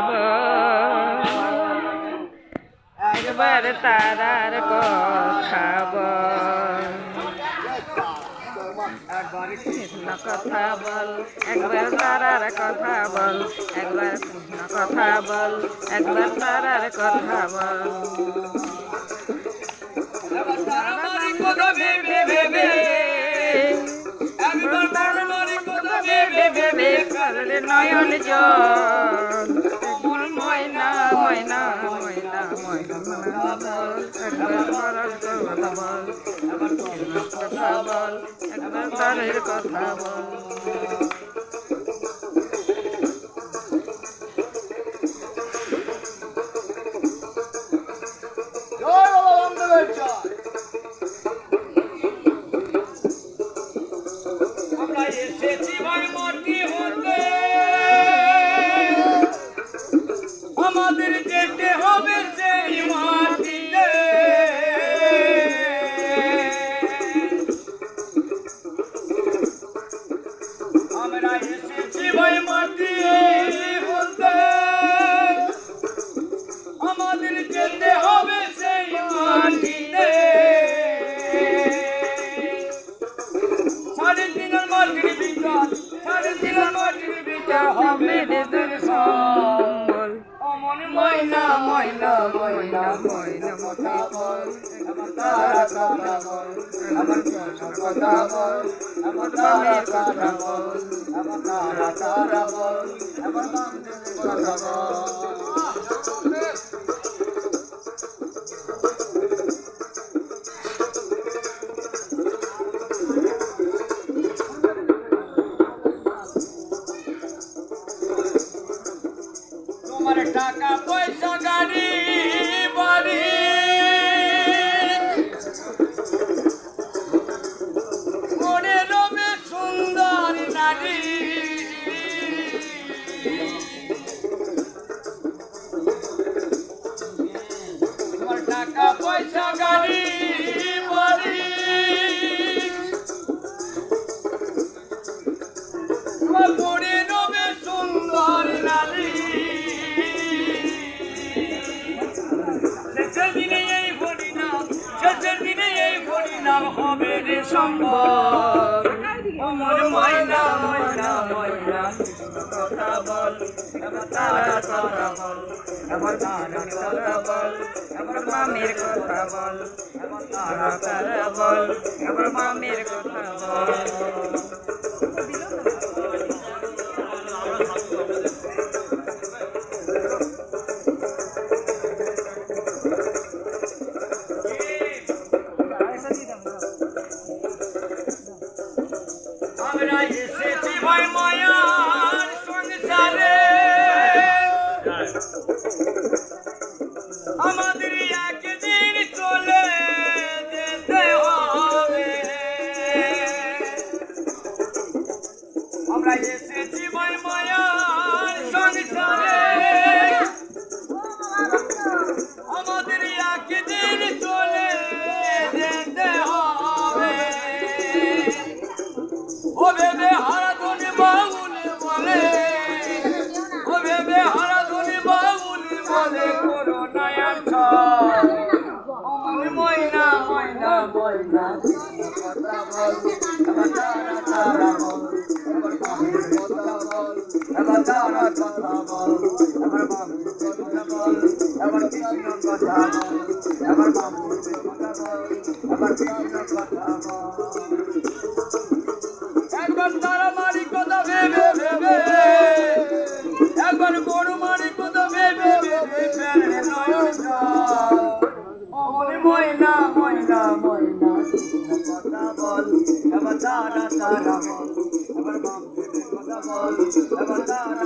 বল একবার তারার কৃষ্ণ কথা বল একবার তারার কথা বল। একবার কথা বল একবার তারার কথা বল নয়ন জল। একবার কথা বল একবার তারের কথা বল। হবে দেশের সম্বল ময়না ময়না ময়না ময়না কথা বল তারা কথা বল আমার কথা বল আমার তারা কথা বল আমার তারা তারা বল আমার কথা তোমার টাকা পয়সা গাড়ি বাড়ি। মনে রবে সুন্দর নারী। তোমার টাকা পয়সা গাড়ি হবে রে সম্ভব অমর ময়না ময়না ময়না, কথা বল। আমার তারা কথা বল। আমার তারা কথা বল। আমার মামের কথা বল। আমার তারা তারা বল। আমার মামের কথা বল। এসেছি ভাই মায়ার সংসারে। আমাদের একদিন চলে যেতে হবে। ও ভেবে হারাধনে বাউল বলে, ও ভেবে হারাধনে বাউল বলে করোনায়ার ছয় আমার ময়না ময়না ময়না। একবার তারা মারি কথা ভেবে ভেবে একবার গরু ভেবে ভেবে ফেলে ময়না ময়না। কথা বল আমার তারা তারা বল আমার মামের কথা বল আমার তারা